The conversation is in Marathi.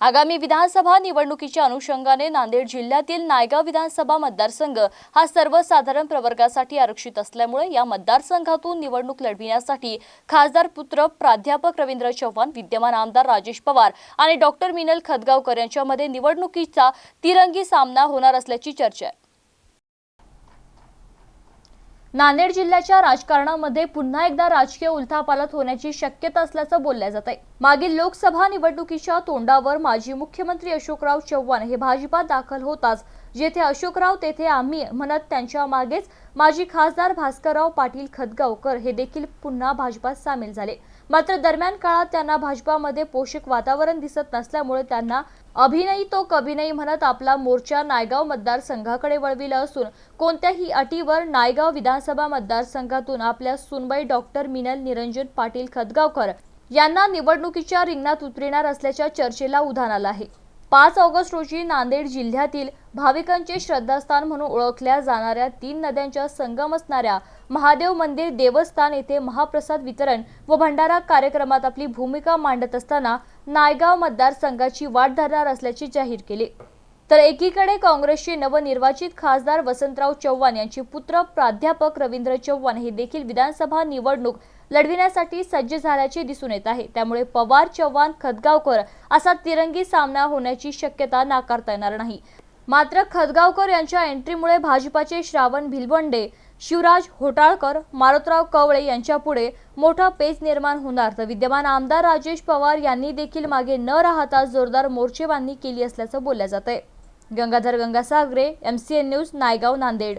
आगामी विधानसभा निवडणुकीच्या अनुषंगाने नांदेड जिल्ह्यातील नायगाव विधानसभा मतदारसंघ हा सर्वसाधारण प्रवर्गासाठी आरक्षित असल्यामुळे या मतदारसंघातून निवडणूक लढविण्यासाठी खासदार पुत्र प्राध्यापक रवींद्र चव्हाण विद्यमान आमदार राजेश पवार आणि डॉक्टर मिनल खदगावकर यांच्यामध्ये निवडणुकीचा तिरंगी सामना होणार असल्याची चर्चा आहे. नांदेड जिल्ह्याच्या राजकारणामध्ये पुन्हा एकदा राजकीय उलथापालथ होण्याची शक्यता असल्याचं बोललं जात आहे मागील लोकसभा निवडणुकीच्या तोंडावर माजी मुख्यमंत्री अशोकराव चव्हाण हे भाजपात दाखल होताच जेथे अशोकराव तेथे आम्ही म्हणत त्यांच्या मागेच माजी खासदार भास्करराव पाटील खदगावकर हे देखील पुन्हा भाजपात सामील झाले. मात्र दरम्यान काळात त्यांना भाजपामध्ये पोषक वातावरण दिसत नसल्यामुळे त्यांना अभिनयी तो कभिनयी म्हणत आपला मोर्चा नायगाव मतदारसंघाकडे वळविला असून कोणत्याही अटीवर नायगाव विधानसभा मतदारसंघातून आपल्या सुनबाई डॉक्टर मिनल निरंजन पाटील खदगावकर यांना निवडणुकीच्या रिंगणात उतरणार असल्याच्या चर्चेला उधाण आलं आहे. पाच ऑगस्ट रोजी नांदेड जिल्ह्यातील भाविकांचे श्रद्धास्थान म्हणून ओळखल्या जाणाऱ्या तीन नद्यांच्या संगम असणाऱ्या महादेव मंदिर देवस्थान येथे महाप्रसाद वितरण व भंडारा कार्यक्रमात आपली भूमिका मांडत असताना नायगाव मतदारसंघाची वाट धरणार असल्याचे जाहीर केले. तर एकीकडे काँग्रेसचे नवनिर्वाचित खासदार वसंतराव चव्हाण यांचे पुत्र प्राध्यापक रवींद्र चव्हाण हे देखील विधानसभा निवडणूक लढविण्यासाठी सज्ज झाल्याचे दिसून येत आहे. त्यामुळे पवार चव्हाण खदगावकर असा तिरंगी सामना होण्याची शक्यता नाकारता येणार नाही. मात्र खदगावकर यांच्या एंट्रीमुळे भाजपाचे श्रावण भिलवंडे शिवराज होटाळकर मारुतराव कवळे यांच्यापुढे मोठा पेच निर्माण होणार. तर विद्यमान आमदार राजेश पवार यांनी देखील मागे न राहता जोरदार मोर्चेबांधणी केली असल्याचं बोललं जात आहे Gangadhar Gangasagare M C N news Naigaon Nanded.